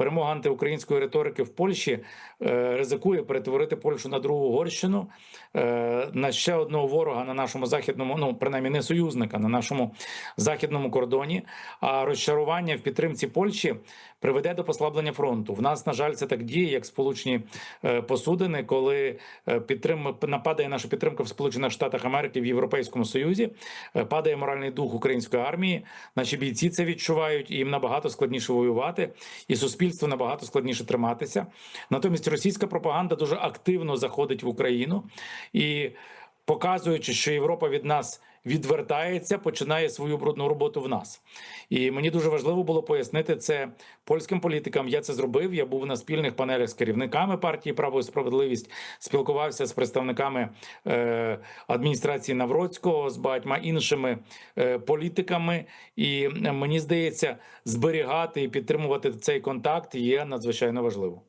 перемога антиукраїнської риторики в Польщі е, ризикує перетворити Польщу на другу Угорщину, е, на ще одного ворога на нашому західному, ну принаймні не союзника на нашому західному кордоні. А розчарування в підтримці Польщі приведе до послаблення фронту. В нас, на жаль, це так діє, як сполучені е, посудини, коли підтрим нападає наша підтримка в Сполучених Штатах Америки в Європейському Союзі, падає моральний дух української армії. Наші бійці це відчувають, і їм набагато складніше воювати, і суспільству набагато складніше триматися. Натомість російська пропаганда дуже активно заходить в Україну і показуючи, що Європа від нас відвертається, починає свою брудну роботу в нас. І мені дуже важливо було пояснити це польським політикам. Я це зробив. Я був на спільних панелях з керівниками партії Право і справедливість, спілкувався з представниками е, адміністрації Навроцького, з багатьма іншими е, політиками. І мені здається, зберігати і підтримувати цей контакт є надзвичайно важливо.